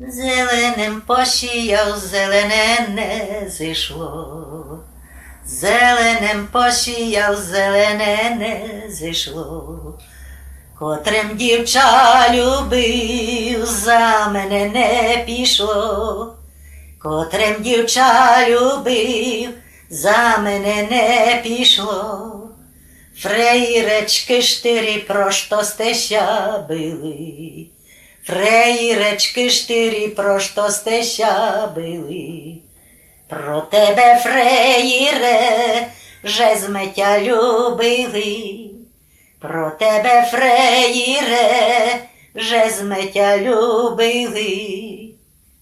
Зеленим посіяв, зелене не зійшло. Зеленим посіяв, зелене не зійшло. Котрим дівча любив, за мене не пішло. Котрим дівча любив, за мене не пішло. Фреїречки штирі просто стеся били. Фреїречки штирі просто стеся били. Про тебе, фреїре, же зметя любили. Про тебе, фреїре, же зметя любили.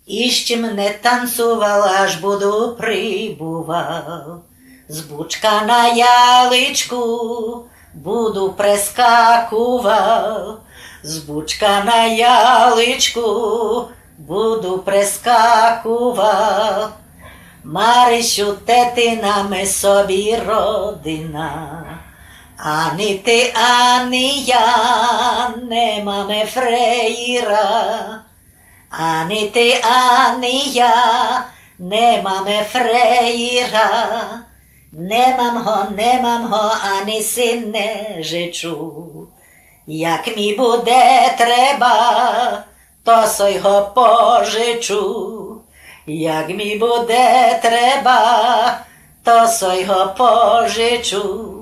І з чим не танцювала, аж буду прибував. З бучка на яличку буду прескакував. З бучка на яличку буду прескакував. Марисю тетинами собі родина. Ані ти, ані я, не маме фреїра. Ані ти, ані я, не маме фреїра. Не мам го, не мам го, ані син не жичу. Як мій буде треба, то сой го пожичу. Як мій буде треба, то сой пожичу.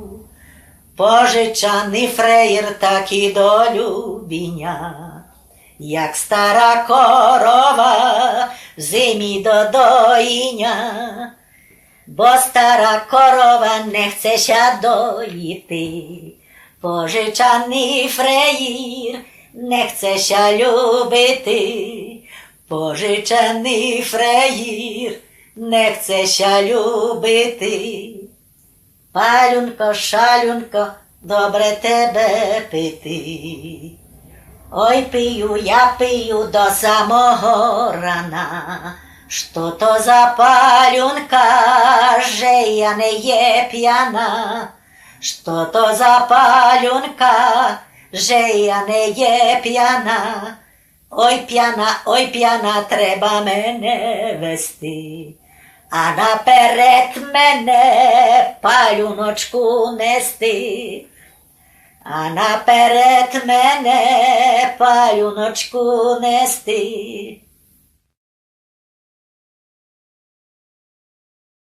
Пожичаний фреїр так і долю біня. Як стара корова в зимі до доїня, бо стара корова не хочеся доїти. Пожичаний фреїр не хочеся любити. Пожичаний фреїр не хочеся любити. Палюнко, шалюнко, добре тебе пити. Ой, пию, я пию до самого рана. Що то за палюнка, же я не є п'яна. Що то за палюнка, же я не є п'яна. Ой, п'яна, ой, п'яна, треба мене вести. А наперед мене палюночку нести. А наперед мене палюночку нести.